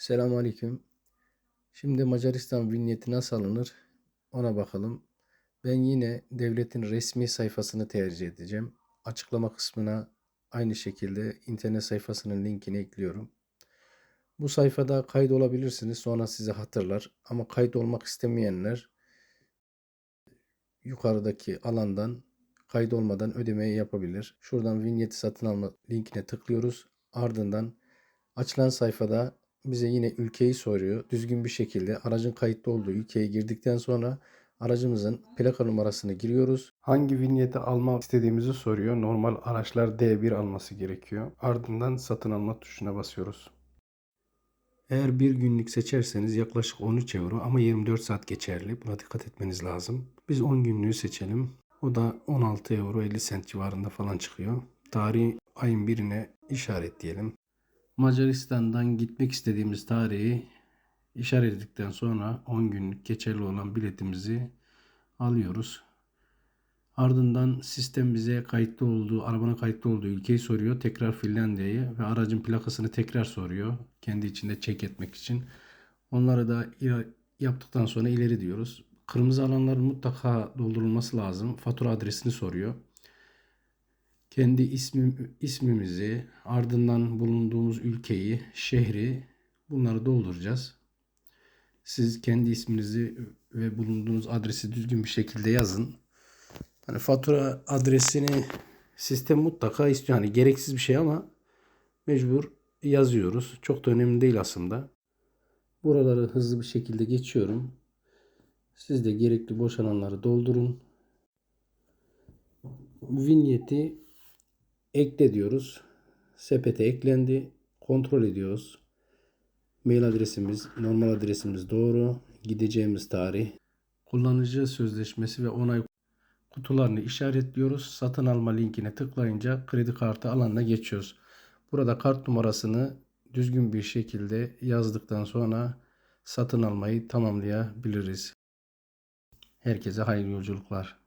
Selamünaleyküm. Şimdi Macaristan vinyeti nasıl alınır ona bakalım. Ben yine devletin resmi sayfasını tercih edeceğim. Açıklama kısmına aynı şekilde internet sayfasının linkini ekliyorum. Bu sayfada kayıt olabilirsiniz. Sonra size hatırlar. Ama kayıt olmak istemeyenler yukarıdaki alandan kayıt olmadan ödemeyi yapabilir. Şuradan vinyeti satın alma linkine tıklıyoruz. Ardından açılan sayfada bize yine ülkeyi soruyor. Düzgün bir şekilde aracın kayıtlı olduğu ülkeye girdikten sonra aracımızın plaka numarasını giriyoruz. Hangi vinyeti almak istediğimizi soruyor. Normal araçlar D1 alması gerekiyor. Ardından satın alma tuşuna basıyoruz. Eğer bir günlük seçerseniz yaklaşık 13 euro ama 24 saat geçerli. Buna dikkat etmeniz lazım. Biz 10 günlüğü seçelim. O da 16 euro 50 sent civarında falan çıkıyor. Tarihi ayın birine işaretleyelim. Macaristan'dan gitmek istediğimiz tarihi işaretledikten sonra 10 günlük geçerli olan biletimizi alıyoruz. Ardından sistem bize kayıtlı olduğu, arabanın kayıtlı olduğu ülkeyi soruyor. Tekrar Finlandiya'yı ve aracın plakasını tekrar soruyor. Kendi içinde çek etmek için. Onları da yaptıktan sonra ileri diyoruz. Kırmızı alanların mutlaka doldurulması lazım. Fatura adresini soruyor. Kendi ismim, ismimizi, ardından bulunduğumuz ülkeyi, şehri bunları dolduracağız. Siz kendi isminizi ve bulunduğunuz adresi düzgün bir şekilde yazın. Hani fatura adresini sistem mutlaka istiyor. Hani gereksiz bir şey ama mecbur yazıyoruz. Çok da önemli değil aslında. Buraları hızlı bir şekilde geçiyorum. Siz de gerekli boş alanları doldurun. Vinyeti ekle diyoruz. Sepete eklendi. Kontrol ediyoruz. Mail adresimiz, normal adresimiz doğru. Gideceğimiz tarih. Kullanıcı sözleşmesi ve onay kutularını işaretliyoruz. Satın alma linkine tıklayınca kredi kartı alanına geçiyoruz. Burada kart numarasını düzgün bir şekilde yazdıktan sonra satın almayı tamamlayabiliriz. Herkese hayırlı yolculuklar.